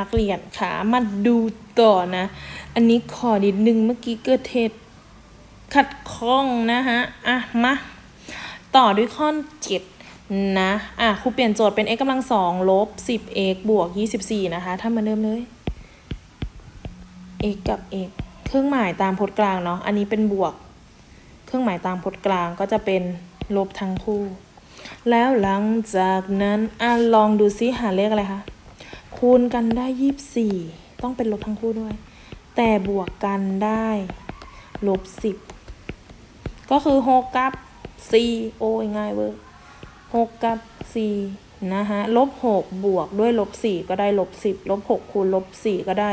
นักเรียนค่ะมาดูต่อนะ อันนี้ขอนิดนึงเมื่อกี้เกิดเหตุขัดข้องนะฮะอะมาต่อด้วยข้อเจ็ดนะ อะครูเปลี่ยนโจทย์เป็น x กำลังสองลบ 10x บวก24นะคะ ถ้ามือนเดิมเลย x กับ x เครื่องหมายตามพจน์กลางเนาะ อันนี้เป็นบวก เครื่องหมายตามพจน์กลางก็จะเป็นลบทั้งคู่ แล้วหลังจากนั้น อะลองดูซิหาเลขอะไรคะ คูณกันได้24ต้องเป็นลบทั้งคู่ด้วย แต่บวกกันได้ลบ10ก็คือ6กับ4โอ้ยง่ายเวอร์6กับ4นะฮะลบ6บวกด้วยลบ4ก็ได้ลบ10ลบ6คูณลบ4ก็ได้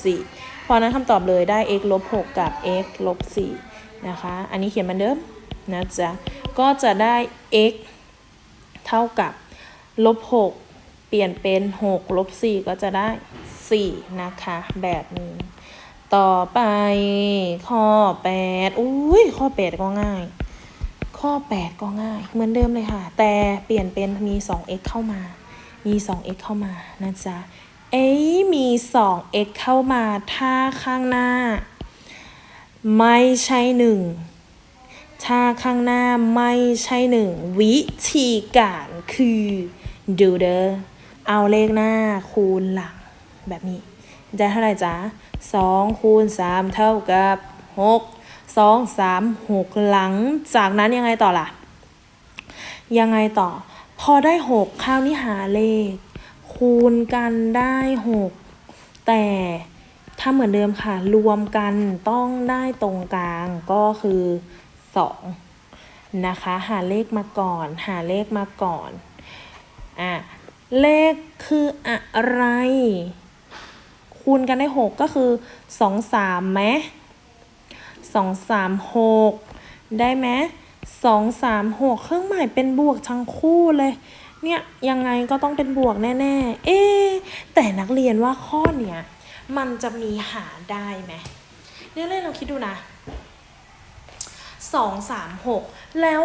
24เพราะนั้นคำตอบเลยได้ x ลบ6กับ x ลบ4นะคะ อันนี้เขียนเหมือนเดิมนะจ๊ะ ก็จะได้ x เท่ากับลบ6 เปลี่ยนเป็น6ลบ4ก็จะได้ 4 นะคะ แบบนี้ ต่อไปข้อ8อุ้ยข้อ 8 ก็ง่าย ข้อ 8 ก็ง่าย เหมือนเดิมเลยค่ะ แต่เปลี่ยนเป็นมี 2x เข้ามา มี 2x เข้ามานะจ๊ะเอ้ยมี 2x เข้ามาถ้าข้างหน้า ไม่ใช่ 1 ถ้าข้างหน้าไม่ใช่หนึ่งวิธีการคือดูเด้อ เอาเลขหน้าคูณหลังแบบนี้ได้เท่าไหร่จ๊ะสองคูณสามเท่ากับหกสองสามหกหลังจากนั้นยังไงต่อล่ะ ยังไงต่อ พอได้หกคราวนี้หาเลข คูณกันได้หกแต่ถ้าเหมือนเดิมค่ะ รวมกันต้องได้ตรงกลางก็คือสองนะคะ หาเลขมาก่อน หาเลขมาก่อน อะ เลขคืออะไร คูณกันได้หกก็คือสองสามไหมสองสามหกได้ไหมสองสามหกเครื่องหมายเป็นบวกทั้งคู่เลย เนี่ยยังไงก็ต้องเป็นบวกแน่ๆ เอ๊แต่นักเรียนว่าข้อเนี้ยมันจะมีหาได้ไหมเนี่ยเลยเราคิดดูนะสองสามหกแล้ว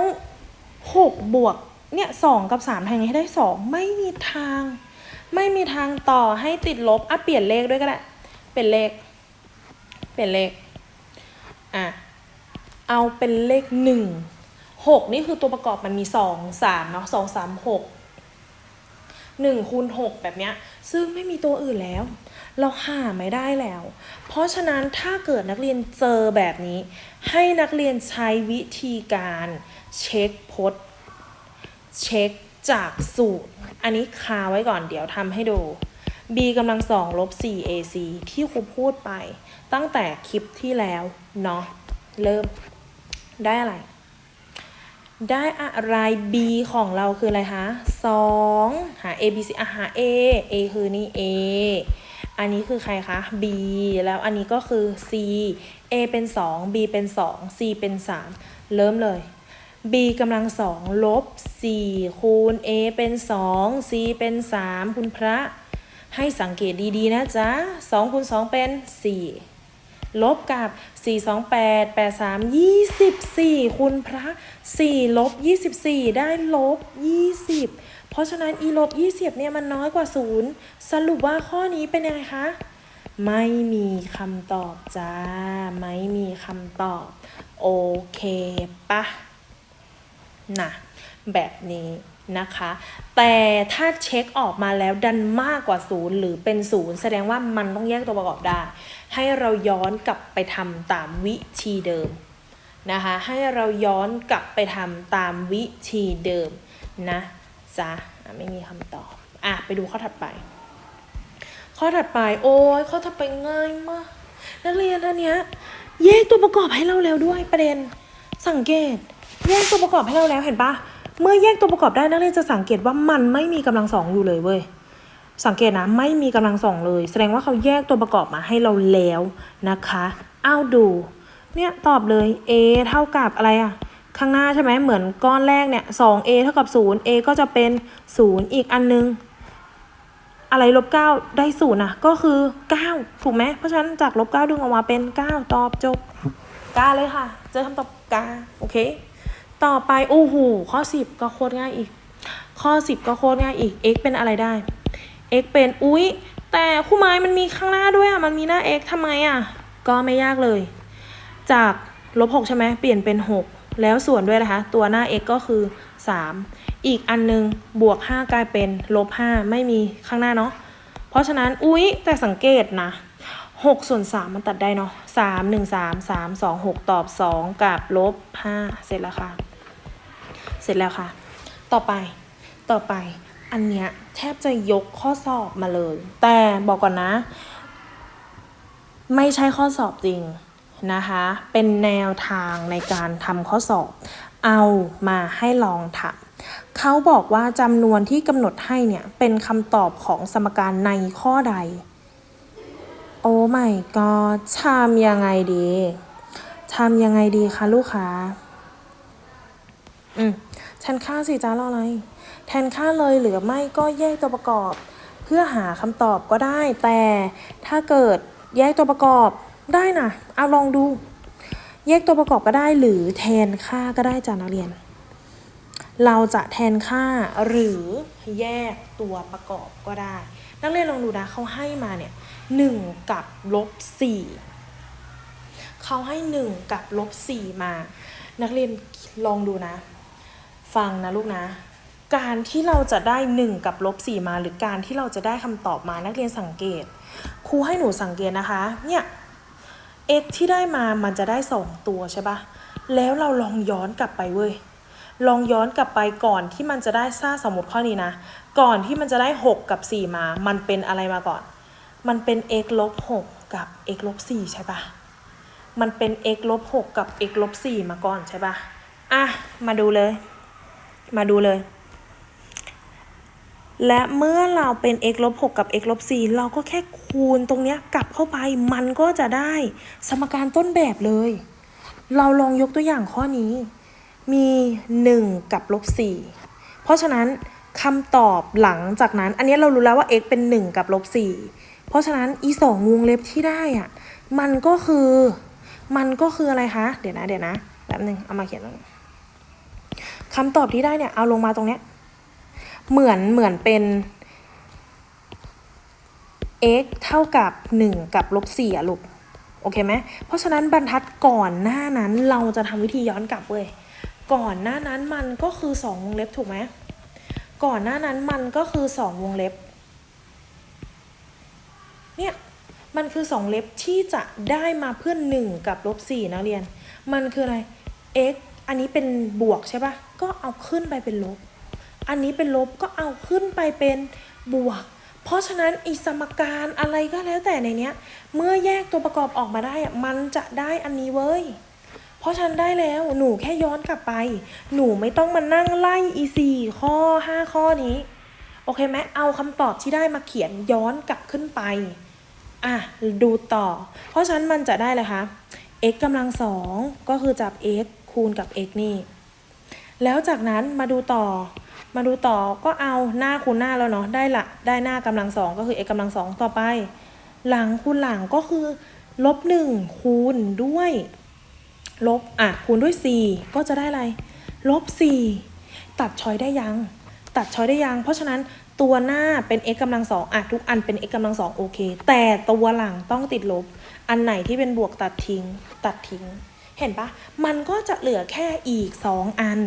หกบวก เนี่ยสองกับสามแทงให้ได้สองไม่มีทาง ไม่มีทางต่อให้ติดลบอะเปลี่ยนเลขด้วยก็ได้เปลี่ยนเลข เปลี่ยนเลขอะเอาเป็นเลขหนึ่งหกนี่คือตัวประกอบมันมีสองสามเนาะสองสามหกหนึ่งคูณหกแบบเนี้ยซึ่งไม่มีตัวอื่นแล้ว เราหาไม่ได้แล้ว เพราะฉะนั้นถ้าเกิดนักเรียนเจอแบบนี้ ให้นักเรียนใช้วิธีการเช็คพจน์ เช็คจากสูตร อันนี้คาไว้ก่อนเดี๋ยวทำให้ดู b กำลังสองลบ 4 ac ที่ครูพูดไป ตั้งแต่คลิปที่แล้วเนาะเริ่มได้อะไร ได้อะไร b ของเราคืออะไรคะ2หา a b c อะหา a a คือนี่ a อันนี้คือใครคะ b แล้วอันนี้ก็คือ c a เป็น 2 b เป็น 2 c เป็น 3 เริ่มเลย b กำลังสองลบ 4 คูณ a เป็น 2 c เป็น 3 คุณพระ ให้สังเกตดี ๆ นะจ๊ะ 2 คูณ 2 เป็น 4 ลบกับ 4 2 8 8 3 24 คุณพระ 4 ลบ 24 ได้ลบ 20 เพราะฉะนั้น e ลบ 20 เนี่ยมันน้อยกว่า 0 สรุปว่าข้อนี้เป็นยังไงคะ ไม่มีคำตอบจ้า ไม่มีคำตอบ โอเคปะ นะแบบนี้นะคะ แต่ถ้าเช็คออกมาแล้วดันมากกว่าศูนย์หรือเป็นศูนย์แสดงว่ามันต้องแยกตัวประกอบได้ ให้เราย้อนกลับไปทำตามวิธีเดิมนะคะ ให้เราย้อนกลับไปทำตามวิธีเดิมนะจ๊ะอะไม่มีคำตอบอะไปดูข้อถัดไป ข้อถัดไปโอ้ยข้อถัดไปง่ายมากนักเรียนอันเนี้ยแยกตัวประกอบให้เราแล้วด้วยประเด็นสังเกต แยกตัวประกอบให้เราแล้วเห็นปะเมื่อแยกตัวประกอบได้นักเรียนจะสังเกตว่ามันไม่มีกำลังสองอยู่เลยเว้ยสังเกตนะไม่มีกำลังสองเลย แสดงว่าเขาแยกตัวประกอบมาให้เราแล้วนะคะอ้าวดู เนี่ยตอบเลย a เท่ากับอะไรอะข้างหน้าใช่ไหมเหมือนก้อนแรกเนี่ย 2a เท่ากับ0 a ก็จะเป็น0อีกอันนึงอะไรลบ9ได้0นะก็คือ9ถูกไหมเพราะฉะนั้นจากลบ9ดึงออกมาเป็น9ตอบจบกาเลยค่ะ เจอคำตอบกาโอเค ต่อไปโอ้โหข้อ 10 ก็โคตรง่ายอีก ข้อ 10 ก็โคตรง่ายอีก x เป็นอะไรได้ x เป็นอุ๊ย แต่คู่ไม้มันมีข้างหน้าด้วยอะมันมีหน้า x ทำไมอะ ก็ไม่ยากเลย จากลบหกใช่ไหมเปลี่ยนเป็นหกแล้วส่วนด้วยนะคะ ตัวหน้า x ก็คือสามอีกอันนึงบวกห้ากลายเป็นลบห้าไม่มีข้างหน้าเนาะเพราะฉะนั้นอุ๊ยแต่สังเกตนะ หกส่วนสามมันตัดได้เนาะสามหนึ่งสามสามสองหกตอบสองกับลบห้าเสร็จแล้วค่ะ เสร็จแล้วค่ะ ต่อไปต่อไปอันเนี้ยแทบจะยกข้อสอบมาเลย แต่บอกก่อนนะ ไม่ใช่ข้อสอบจริงนะคะ เป็นแนวทางในการทำข้อสอบ เอามาให้ลองทำเขาบอกว่าจำนวนที่กำหนดให้เนี่ยเป็นคำตอบของสมการในข้อใด โอ้ไม่ก็ทำยังไงดีทำยังไงดีคะลูกค้า อืมแทนค่าสิจ้ารออะไร แทนค่าเลยหรือไม่ก็แยกตัวประกอบ เพื่อหาคำตอบก็ได้ แต่ถ้าเกิดแยกตัวประกอบได้นะเอาลองดู แยกตัวประกอบก็ได้ หรือแทนค่าก็ได้จ้านักเรียน เราจะแทนค่าหรือแยกตัวประกอบก็ได้ นักเรียนลองดูนะเขาให้มาเนี่ย หนึ่งกับลบสี่เขาให้หนึ่งกับลบสี่มา นักเรียนลองดูนะ ฟังนะลูกนะ การที่เราจะได้ 1 กับลบ4มา หรือการที่เราจะได้คำตอบมานักเรียนสังเกต ครูให้หนูสังเกตนะคะ เนี่ย x ที่ได้มามันจะได้ 2 ตัวใช่ปะแล้วเราลองย้อนกลับไปเว้ยลองย้อนกลับไปก่อนที่มันจะได้ซ่าสมมติข้อนี้นะ ก่อนที่มันจะได้ 6 กับ 4 มา มันเป็นอะไรมาก่อน มันเป็น x ลบ6กับ x ลบ4ใช่ปะมันเป็น x ลบ6กับ x ลบ4มาก่อนใช่ปะอะ มาดูเลย มาดูเลย และเมื่อเราเป็น x ลบ6กับ x ลบ4เราก็แค่คูณตรงเนี้ยกลับเข้าไป มันก็จะได้สมการต้นแบบเลย เราลองยกตัวอย่างข้อนี้ มี 1 กับลบ4เพราะฉะนั้นคำตอบหลังจากนั้น อันนี้เรารู้แล้วว่า x เป็น 1 กับลบ4 เพราะฉะนั้นอีสองวงเล็บที่ได้อะมันก็คือ มันก็คืออะไรคะ เดี๋ยวนะ เดี๋ยวนะแป๊บนึงเอามาเขียนตรงคำตอบที่ได้เนี่ยเอาลงมาตรงเนี้ยเหมือนเหมือนเป็น x เท่ากับ 1 กับลบ4อะลูกโอเคไหมเพราะฉะนั้นบรรทัดก่อนหน้านั้นเราจะทำวิธีย้อนกลับเว้ยก่อนหน้านั้นมันก็คือ 2 วงเล็บถูกไหมก่อนหน้านั้นมันก็คือ 2 วงเล็บ เนี่ยมันคือ 2 เล็บที่จะได้มาเพื่อน 1 กับลบ4นักเรียน มันคืออะไร x อันนี้เป็นบวกใช่ปะก็เอาขึ้นไปเป็นลบ อันนี้เป็นลบก็เอาขึ้นไปเป็นบวก เพราะฉะนั้นอีสมการอะไรก็แล้วแต่ในเนี้ย เมื่อแยกตัวประกอบออกมาได้อะมันจะได้อันนี้เว้ย เพราะฉันได้แล้วหนูแค่ย้อนกลับไป หนูไม่ต้องมานั่งไล่อีสี่ข้อห้าข้อนี้ โอเคไหมเอาคำตอบที่ได้มาเขียนย้อนกลับขึ้นไป อะดูต่อ เพราะฉะนั้นมันจะได้เลยคะ x กำลังสองก็คือจับ x คูณกับ x นี่ แล้วจากนั้นมาดูต่อ มาดูต่อก็เอาหน้าคูณหน้าแล้วเนาะได้ละได้หน้ากำลังสองก็คือ x กำลังสองต่อไป หลังคูณหลังก็คือลบหนึ่งคูณด้วยลบอะคูณด้วย 4 ก็จะได้อะไรลบ4ตัดช้อยได้ยัง ตัดช้อยได้ยัง เพราะฉะนั้น ตัวหน้าเป็น x กำลังสองอะทุกอันเป็น x กำลังสองโอเค แต่ตัวหลังต้องติดลบ อันไหนที่เป็นบวกตัดทิ้ง ตัดทิ้ง เห็นปะมันก็จะเหลือแค่อีก 2 อัน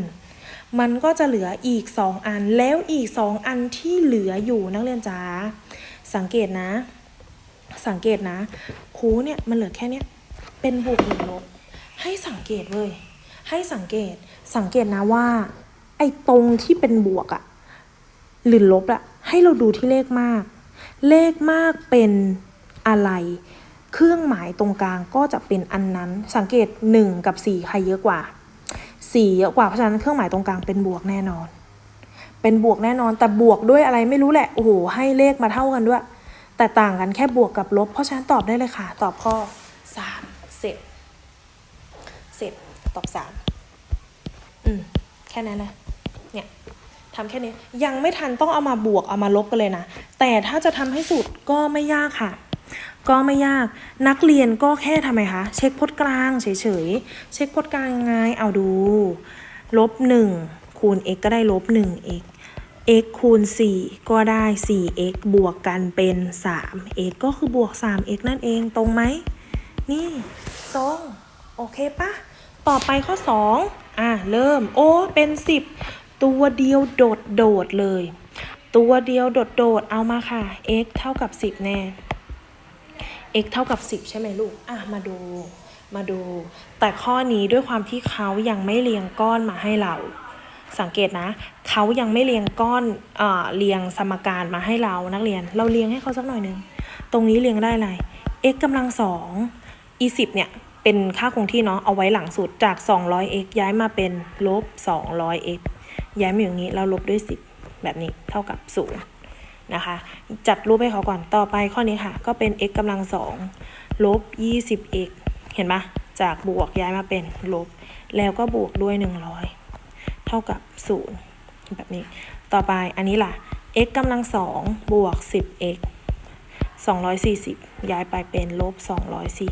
มันก็จะเหลืออีก 2 อัน แล้วอีก 2 อันที่เหลืออยู่นักเรียนจ๋า สังเกตนะ สังเกตนะครูเนี่ยมันเหลือแค่เนี้ย เป็นบวกหรือลบ ให้สังเกตเลย ให้สังเกต สังเกตนะว่า ไอ้ตรงที่เป็นบวกอะ หรือลบอะให้เราดูที่เลขมาก เลขมากเป็นอะไร เครื่องหมายตรงกลางก็จะเป็นอันนั้น สังเกต 1 กับ 4 ใครเยอะกว่า 4 เยอะกว่าเพราะฉะนั้นเครื่องหมายตรงกลางเป็นบวกแน่นอน เป็นบวกแน่นอนแต่บวกด้วยอะไรไม่รู้แหละ โอ้โห ให้เลขมาเท่ากันด้วย แต่ต่างกันแค่บวกกับลบ เพราะฉะนั้นตอบได้เลยค่ะ ตอบข้อ3เสร็จ เสร็จ ตอบ3อืม แค่นั้นนะ ทำแค่นี้ยังไม่ทันต้องเอามาบวกเอามาลบกันเลยนะ แต่ถ้าจะทำให้สุดก็ไม่ยากค่ะ ก็ไม่ยากนักเรียนก็แค่ทำไมคะเช็คพจน์กลางเฉยๆเช็คพจน์กลางยังไงเอาดูลบหนึ่งคูณ x ก็ได้ลบหนึ่ง x x คูณ 4 ก็ได้ 4x บวกกันเป็น 3x ก็คือบวก 3x นั่นเองตรงไหม นี่ตรงโอเคปะต่อไปข้อ 2 อะ เริ่ม โอ้เป็น 10 ตัวเดียวโดดโดดเลย ตัวเดียวโดดโดดเอามาค่ะ x เท่ากับ 10 แน่ x เท่ากับ 10 ใช่ไหมลูก อะ มาดู มาดู แต่ข้อนี้ด้วยความที่เขายังไม่เรียงก้อนมาให้เรา สังเกตนะ เขายังไม่เรียงก้อนเอ่อเรียงสมการมาให้เรานักเรียน เราเรียงให้เขาสักหน่อยหนึ่ง ตรงนี้เรียงได้อะไร x กำลังสอง e 10เนี่ยเป็นค่าคงที่เนาะเอาไว้หลังสุดจาก 200x ย้ายมาเป็นลบ 200x ย้ายมาอย่างนี้เราลบด้วย 10 แบบนี้เท่ากับ0นะคะ จัดรูปให้เขาก่อนต่อไปข้อนี้ค่ะ ก็เป็น x กำลังสองลบ 20x เห็นปะจากบวกย้ายมาเป็นลบ แล้วก็บวกด้วย 100 เท่ากับ 0 แบบนี้ ต่อไปอันนี้ล่ะ x กำลังสองบวก 10x 240 ย้ายไปเป็นลบ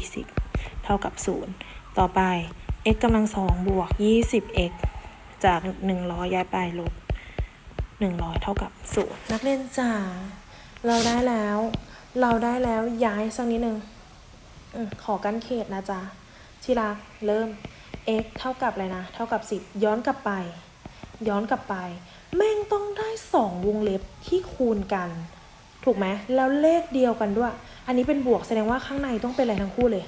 240 เท่ากับ 0 ต่อไป x กำลังสองบวก 20x จาก100ย้ายไปลบ100 เท่ากับ0นักเรียนจ๋าเราได้แล้ว เราได้แล้วย้ายสักนิดหนึ่งอขอกันเขตนะจ๊ะที่รักเริ่ม x เท่ากับอะไรนะ เท่ากับ 10 ย้อนกลับไป ย้อนกลับไป แม่งต้องได้สองวงเล็บที่คูณกัน ถูกไหมแล้วเลขเดียวกันด้วย อันนี้เป็นบวกแสดงว่าข้างในต้องเป็นอะไรทั้งคู่เลย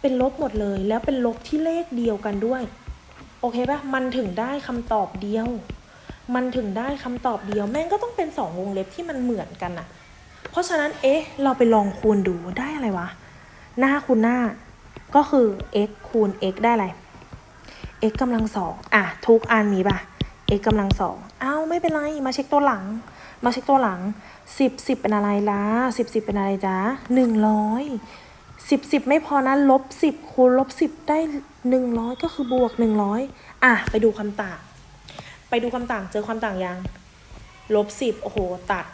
เป็นลบหมดเลย แล้วเป็นลบที่เลขเดียวกันด้วย โอเคปะมันถึงได้คำตอบเดียว มันถึงได้คำตอบเดียว แม่งก็ต้องเป็นสองวงเล็บที่มันเหมือนกันอะเพราะฉะนั้น เอ๊ะ เราไปลองคูณดูได้อะไรวะ หน้าคูณหน้า ก็คือ x คูณ x ได้อะไร x กำลังสองอะ ทุกอันมีป่ะ x กำลังสองอ้าวไม่เป็นไร มาเช็คตัวหลัง มาเช็คตัวหลังสิบสิบเป็นอะไรล่ะสิบสิบเป็นอะไรจ๊ะหนึ่งร้อยสิบสิบไม่พอนะลบสิบคูณลบสิบได้ หนึ่งร้อยก็คือบวกหนึ่งร้อยอะ ไปดูคำต่าง ไปดูคำต่างเจอความต่างยังลบสิบโอ้โห ตัด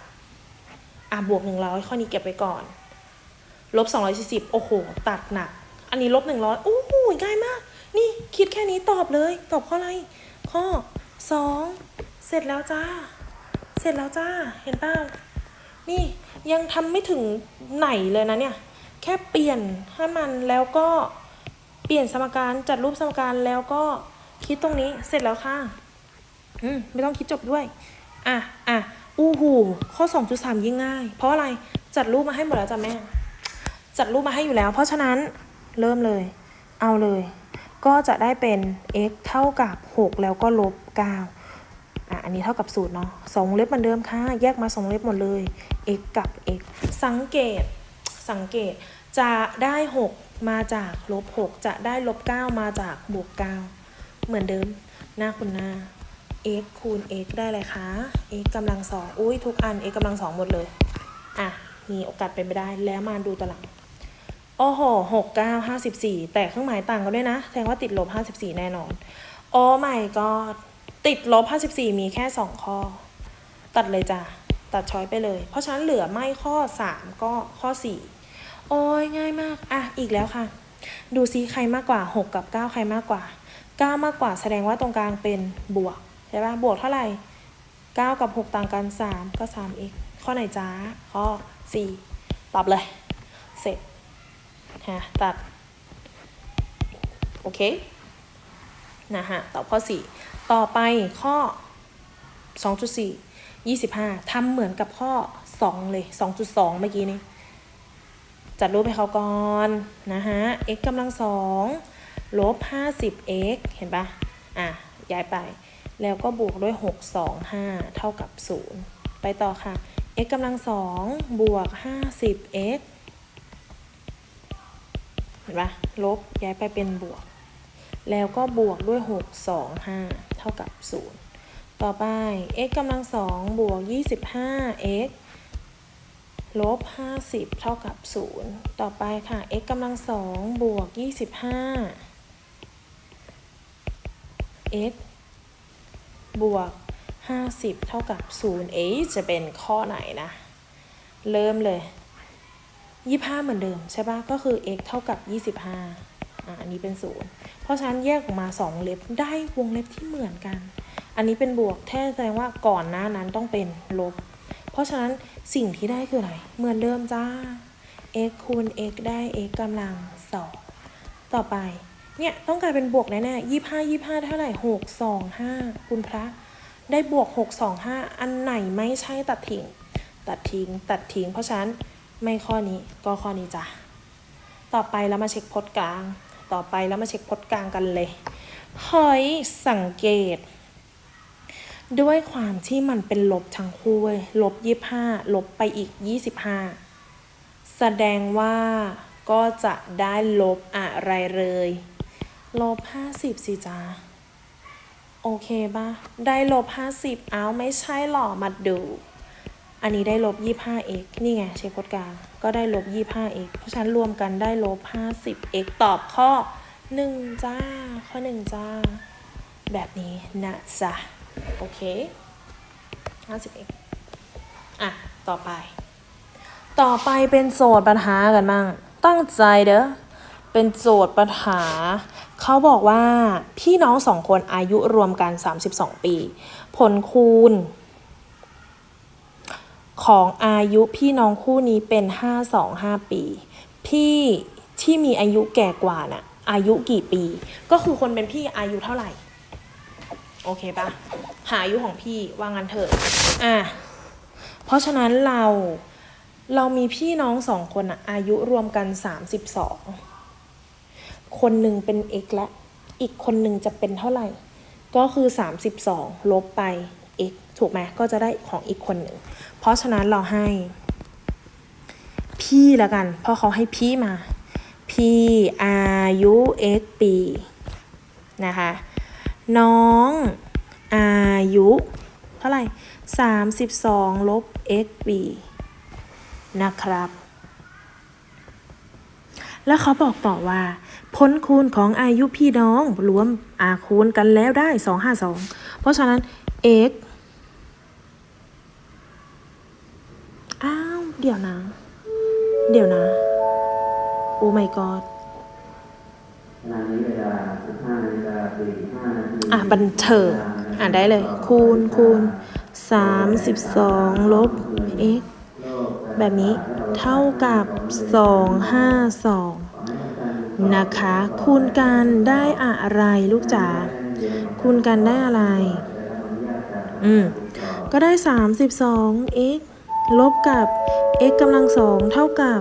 อะ บวกหนึ่งร้อยข้อนี้เก็บไว้ก่อน ลบสองร้อยสี่สิบโอ้โห ตัดหนัก อันนี้ลบหนึ่งร้อยโอ้โห ง่ายมาก นี่คิดแค่นี้ตอบเลย ตอบข้ออะไร ข้อสองเสร็จแล้วจ้า เสร็จแล้วจ้า เห็นเปล่านี่ยังทำไม่ถึงไหนเลยนะเนี่ย แค่เปลี่ยนให้มันแล้วก็ เปลี่ยนสมการจัดรูปสมการแล้วก็คิดตรงนี้เสร็จแล้วค่ะ อืมไม่ต้องคิดจบด้วย อะอะอู้หูข้อ 2.3 ยิ่งง่าย เพราะอะไรจัดรูปมาให้หมดแล้วจ้ะแม่ จัดรูปมาให้อยู่แล้ว เพราะฉะนั้นเริ่มเลย เอาเลย ก็จะได้เป็น x เท่ากับ 6 แล้วก็ลบ 9อะอันนี้เท่ากับสูตรเนาะสองเล็บเหมือนเดิมค่ะ แยกมาสองวงเล็บหมดเลย x กับ x สังเกต สังเกตจะได้ 6 มาจากลบ6จะได้ลบ9มาจากบวก9เหมือนเดิม หน้าคุณหน้า x คูณ x ได้เลยคะ x กำลังสองอุ้ยทุกอัน x กำลังสองหมดเลย อะ มีโอกาสเป็นไปได้แล้วมาดูตัวหลังโอ้โหหกเก้าห้าสิบสี่แต่เครื่องหมายต่างกันด้วยนะ แสดงว่าติดลบห้าสิบสี่แน่นอน โอ้ไม่ก็ติดลบห้าสิบสี่มีแค่สองข้อ ตัดเลยจ้ะ ตัดช้อยไปเลย เพราะฉะนั้นเหลือไม่ข้อสามก็ข้อสี่ โอ้ยง่ายมาก อะ อีกแล้วค่ะ ดูซิใครมากกว่าหกกับเก้าใครมากกว่าเก้ามากกว่าแสดงว่าตรงกลางเป็นบวก ใช่ปะบวกเท่าไหร่เก้ากับหกต่างกันสามก็สาม x ข้อไหนจ้า ข้อสี่ตอบเลย เสร็จฮะตัด โอเค นะฮะ ตอบข้อ 4 ต่อไปข้อ 2.4 25ทำเหมือนกับข้อ 2 เลย 2.2 เมื่อกี้นี้ จัดรูปให้เขาก่อนนะฮะ x กำลังสองลบ 50x เห็นปะอะ ย้ายไป แล้วก็บวกด้วย6 2 5เท่ากับ0ไปต่อค่ะ x กำลังสองบวก 50x เห็นปะลบย้ายไปเป็นบวก แล้วก็บวกด้วย6 2 5เท่ากับ0ต่อไป x กำลังสองบวก 25x ลบ 50 เท่ากับ 0 ต่อไปค่ะ x กำลังสองบวก 25 x บวก 50 เท่ากับ 0 เอ๊ะจะเป็นข้อไหนนะ เริ่มเลยยี่ห้าเหมือนเดิมใช่ปะก็คือ x เท่ากับยี่สิบห้าอะอันนี้เป็นศูนย์เพราะฉะนั้นแยกออกมาสองเล็บได้วงเล็บที่เหมือนกัน อันนี้เป็นบวกแท้แสดงว่าก่อนหน้านั้นต้องเป็นลบ ราะฉะนั้นสิ่งที่ได้คืออะไร เหมือนเดิมจ้า x คูณ x ได้ x กำลังสองต่อไป เนี่ย ต้องกลายเป็นบวกแน่ๆยี่ห้ายี่ห้าเท่าไหร่หกสองห้าคุณพระ ได้บวกหกสองห้าอันไหนไม่ใช่ตัดทิ้ง ตัดทิ้ง ตัดทิ้ง เพราะฉะนั้นไม่ข้อนี้ก็ข้อนี้จ้ะ ต่อไปแล้วมาเช็คพจน์กลาง ต่อไปแล้วมาเช็คพจน์กลางกันเลยเฮ้ยสังเกต ด้วยความที่มันเป็นลบทั้งคู่ลบยี่ห้าลบไปอีกยี่สิบห้าแสดงว่าก็จะได้ลบอะไรเลย ลบห้าสิบสิจ้าโอเคปะได้ลบห้าสิบเอาไม่ใช่หรอมาดู อันนี้ได้ลบ 25x นี่ไงเช็คพจน์กลางก็ได้ลบ 25x เพราะฉะนั้นรวมกันได้ลบ 50x ตอบข้อ1จ้า ข้อ1จ้า แบบนี้นะจ๊ะ โอเค 50x อะ ต่อไป ต่อไปเป็นโจทย์ปัญหากันมั่ง ตั้งใจเด้อ เป็นโจทย์ปัญหา เขาบอกว่าพี่น้องสองคนอายุรวมกัน 32 ปี ผลคูณ ของอายุพี่น้องคู่นี้เป็น 5 2 5 ปี พี่ที่มีอายุแก่กว่าน่ะอายุกี่ปี ก็คือคนเป็นพี่อายุเท่าไหร่ โอเคปะหาอายุของพี่ว่างั้นเถอะอะเพราะฉะนั้นเราเรามีพี่น้องสองคนอะอายุรวมกัน32คนหนึ่งเป็น x และ อีกคนหนึ่งจะเป็นเท่าไหร่ ก็คือ 32 ลบไป x ถูกไหมก็จะได้ของอีกคนหนึ่ง เพราะฉะนั้นเราให้ พี่ละกัน เพราะเขาให้พี่มา พี่อายุ x ปี นะคะ น้องอายุ เท่าไหร่ 32 ลบ x ปีนะครับ แล้วเขาบอกต่อว่า ผลคูณของอายุพี่น้องรวมอาคูณกันแล้วได้ 252 เพราะฉะนั้น x อ้าว เดี๋ยวนะ เดี๋ยวนะ โอ้ my god ขณะนี้เวลา15นาฬิกา45นาที อะบันเทิงอ่านได้เลย คูณคูณ32ลบ x แบบนี้เท่ากับ252นะคะ คูณกันได้อะไรลูกจ๋าคูณกันได้อะไร อืม ก็ได้ 32 x ลบกับ x กำลังสองเท่ากับ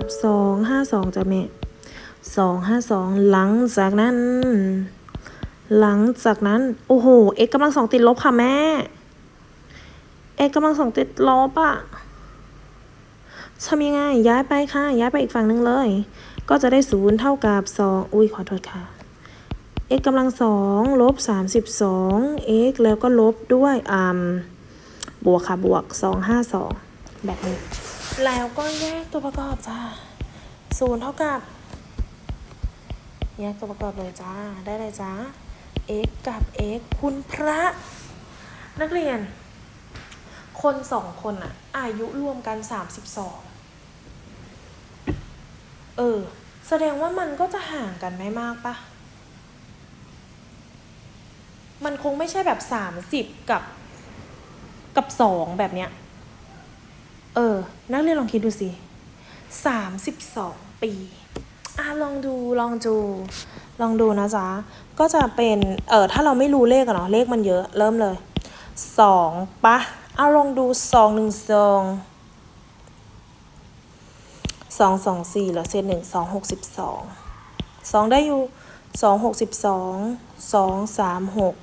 252จ้ะแม่252 หลังจากนั้น หลังจากนั้น โอ้โห x กำลังสองติดลบค่ะแม่ x กำลังสองติดลบอะทำยังไง ย้ายไปค่ะ ย้ายไปอีกฝั่งหนึ่งเลย ก็จะได้ศูนย์เท่ากับสองอุ้ยขอโทษค่ะ x กำลังสองลบสามสิบสอง x แล้วก็ลบด้วยอ่าบวกค่ะ บวกสองห้าสองแบบนี้ แล้วก็แยกตัวประกอบจ้าศูนย์เท่ากับแยกตัวประกอบเลยจ้า ได้เลยจ้า x กับ x คุณพระ นักเรียน คนสองคนอะอายุรวมกันสามสิบสองเออ แสดงว่ามันก็จะห่างกันไม่มากปะมันคงไม่ใช่แบบสามสิบกับกับสองแบบเนี้ย เออ นักเรียนลองคิดดูสิสามสิบสองปี อะลองดูลองดู ลองดูนะจ๊ะ ก็จะเป็น เออถ้าเราไม่รู้เลขอะเนาะ เลขมันเยอะ เริ่มเลยสองปะ เอาลองดูสองหนึ่งสองสองสองสี่แล้วเศษหนึ่งสองหกสิบสองสองได้อยู่สองหกสิบสองสองสามหก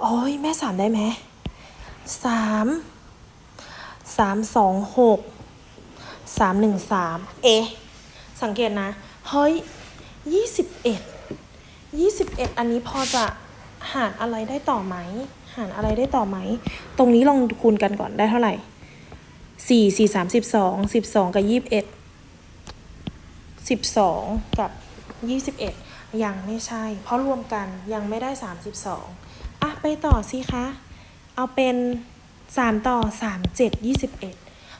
โอ้ยแม่สามได้ไหมสามสามสองหกสามหนึ่งสามเอ๊ะ สังเกตนะ เฮ้ย ยี่สิบเอ็ดยี่สิบเอ็ดอันนี้พอจะหารอะไรได้ต่อไหม หารอะไรได้ต่อไหม ตรงนี้ลองคูณกันก่อนได้เท่าไหร่สี่สี่สามสิบสองสิบสองกับยี่สิบเอ็ดสิบสองกับยี่สิบเอ็ดยังไม่ใช่ เพราะรวมกันยังไม่ได้สามสิบสองอะ ไปต่อสิคะ เอาเป็นสามต่อสามเจ็ดยี่สิบเอ็ด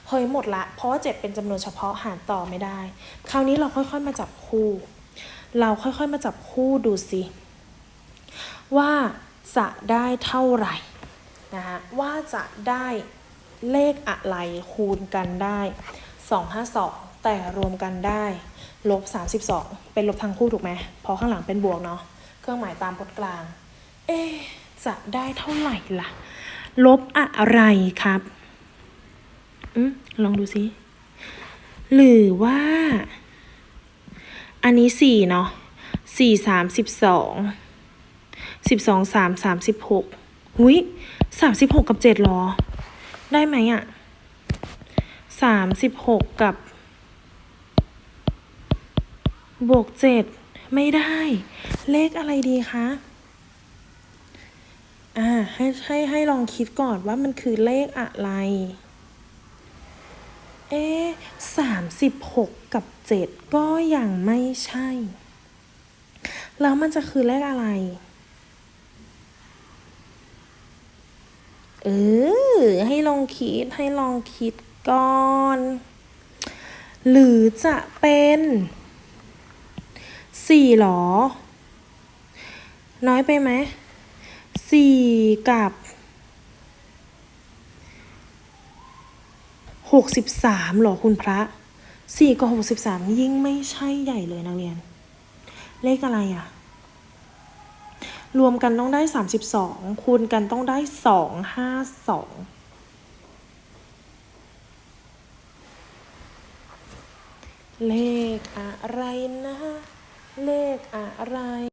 เฮ้ยหมดละ เพราะว่าเจ็ดเป็นจำนวนเฉพาะหารต่อไม่ได้ คราวนี้เราค่อยๆมาจับคู่ เราค่อยๆมาจับคู่ดูสิว่าจะได้เท่าไหร่นะคะว่าจะได้เลขอะไรคูณกันได้ 252 แต่รวมกันได้ลบ 32 เป็นลบทั้งคู่ถูกไหมเพราะข้างหลังเป็นบวกเนาะเครื่องหมายตามพจน์กลาง เอ๊จะได้เท่าไหร่ล่ะ ลบอะไรครับอืมลองดูซิ หรือว่า อันนี้สี่เนาะสี่สามสิบสองสิบสองสามสามสิบหกหุยสามสิบหกกับเจ็ดหรอ ได้ไหมอะสามสิบหกกับบวกเจ็ดไม่ได้ เลขอะไรดีคะ อ่า ให้ให้ให้ลองคิดก่อนว่ามันคือเลขอะไร เอ๊สามสิบหก กับเจ็ดก็ยังไม่ใช่ แล้วมันจะคือเลขอะไร เออ ให้ลองคิดให้ลองคิดก่อน หรือจะเป็นสี่หรอ น้อยไปไหมสี่กับหกสิบสามหรอคุณพระ สี่กับหกสิบสามยิ่งไม่ใช่ใหญ่เลยนักเรียน เลขอะไรอะรวมกันต้องได้สามสิบสองคูณกันต้องได้สองห้าสองเลขอะไรนะ เลขอะไร